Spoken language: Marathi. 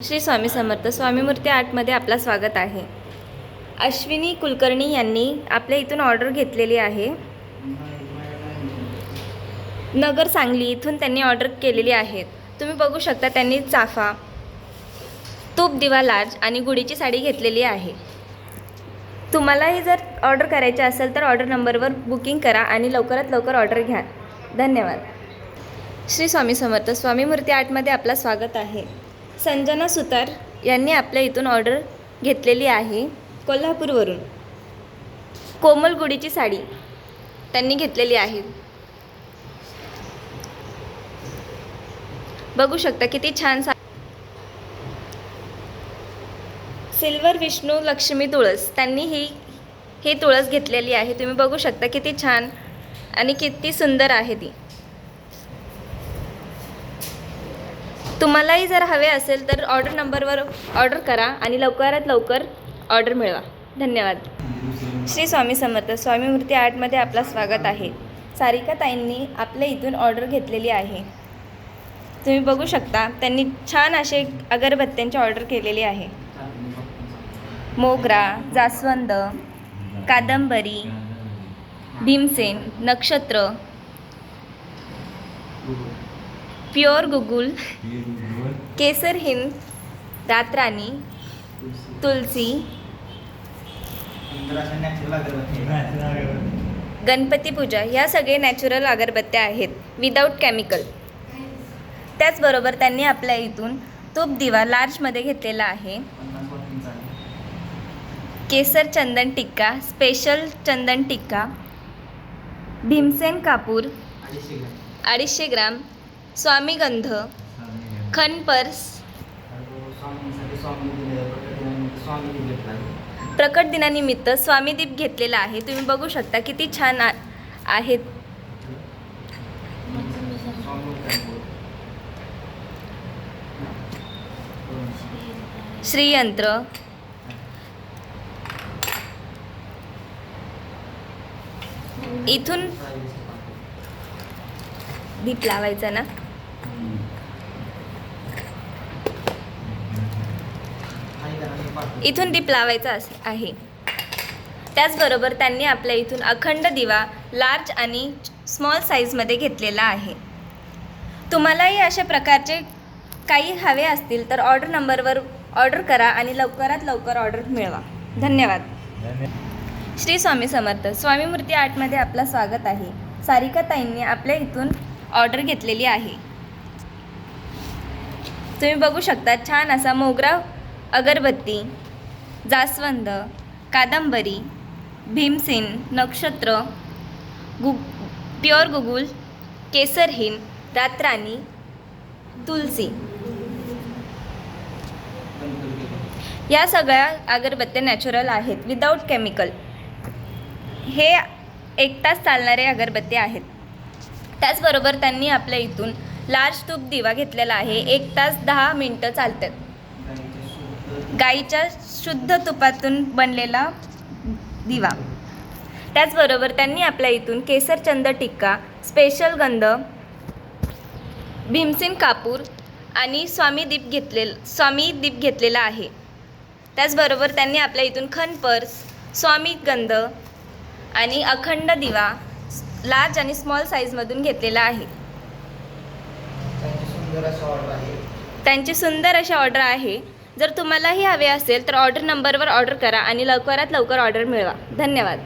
श्री स्वामी समर्थ स्वामी मूर्ती आर्टमध्ये आपला स्वागत आहे. अश्विनी कुलकर्णी यांनी आपल्या इथून ऑर्डर घेतलेली आहे. नगर सांगली इथून त्यांनी ऑर्डर केलेली आहे. तुम्ही बघू शकता त्यांनी चाफा तूप दिवा लार्ज आणि गुडीची साडी घेतलेली आहे. तुम्हालाही जर ऑर्डर करायची असेल तर ऑर्डर नंबरवर बुकिंग करा आणि लवकरात लवकर ऑर्डर घ्या. धन्यवाद. श्री स्वामी समर्थ स्वामी मूर्ती आर्टमध्ये आपला स्वागत आहे. संजना सुतार यांनी आपल्या इथून ऑर्डर घेतलेली आहे कोल्हापूरवरून. कोमल गुडीची साडी त्यांनी घेतलेली आहे. बघू शकता किती छान सा सिल्वर विष्णू लक्ष्मी तुळस त्यांनी ही ही तुळस घेतलेली आहे. तुम्ही बघू शकता किती छान आणि किती सुंदर आहे ती. तुम्हालाही जर हवे असेल तर ऑर्डर नंबरवर ऑर्डर करा आणि लवकरात लवकर ऑर्डर मिळवा. धन्यवाद. श्री स्वामी समर्थ स्वामी मूर्ती आर्टमध्ये आपला स्वागत आहे. सारिका ताईंनी आपल्या इथून ऑर्डर घेतलेली आहे. तुम्ही बघू शकता त्यांनी छान असे अगरबत्त्यांची ऑर्डर केलेली आहे. मोगरा जास्वंद कादंबरी भीमसेन नक्षत्र. प्युअर गुगुल केसर हिंद रातराणी तुलसी गणपती पूजा ह्या सगळे नॅचरल अगरबत्त्या आहेत विदाऊट केमिकल त्याचबरोबर त्यांनी आपल्या इथून तूप दिवा लार्जमध्ये घेतलेला आहे. केसर चंदन टिक्का स्पेशल चंदन टिक्का भीमसेन कापूर अडीचशे ग्राम स्वामीगंध खनपर्स प्रकट दिनानिमित्त स्वामीदीप घेतलेला आहे. तुम्ही बघू शकता किती छान आ- आहेत. श्रीयंत्र. इथून दीप लावायचा ना? इथून दीप लावायचा अस- आहे. त्याचबरोबर त्यांनी आपल्या इथून अखंड दिवा लार्ज आणि स्मॉल साईजमध्ये घेतलेला आहे. तुम्हालाही अशा प्रकारचे काही हवे असतील तर ऑर्डर नंबरवर ऑर्डर करा आणि लवकरात लवकर ऑर्डर मिळवा. धन्यवाद. श्री स्वामी समर्थ स्वामी मूर्ती आर्टमध्ये आपलं स्वागत आहे. सारिका ताईंनी आपल्या इथून ऑर्डर घेतलेली आहे. तुम्ही बघू शकता छान असा मोगरा अगरबत्ती जास्वंद कादंबरी भीमसेन नक्षत्र गु प्युअर गुगुल केसरहीन रातराणी तुलसी. या सगळ्या अगरबत्त्या नॅचरल आहेत विदाऊट केमिकल हे एक तास चालणारे अगरबत्ती आहेत. त्याचबरोबर त्यांनी आपल्या इथून लार्ज तूप दिवा घेतलेला आहे. एक तास दहा मिनटं चालतात गाईच्या शुद्ध तुपातून बनलेला दिवा. त्याचबरोबर त्यांनी आपल्या इथून केसरचंद टिक्का स्पेशल गंध भीमसेन कापूर आणि स्वामी दीप घेतले स्वामी दीप घेतलेला आहे. त्याचबरोबर त्यांनी आपल्या इथून खनपर्स स्वामी गंध आणि अखंड दिवा लार्ज आणि स्मॉल साईजमधून घेतलेला आहे. सुंदर अशा ऑर्डर आहे. त्यांची सुंदर अशी ऑर्डर आहे. जर तुम्हालाही हवे असेल तर ऑर्डर नंबरवर ऑर्डर करा आणि लवकरात लवकर ऑर्डर मिळवा. धन्यवाद.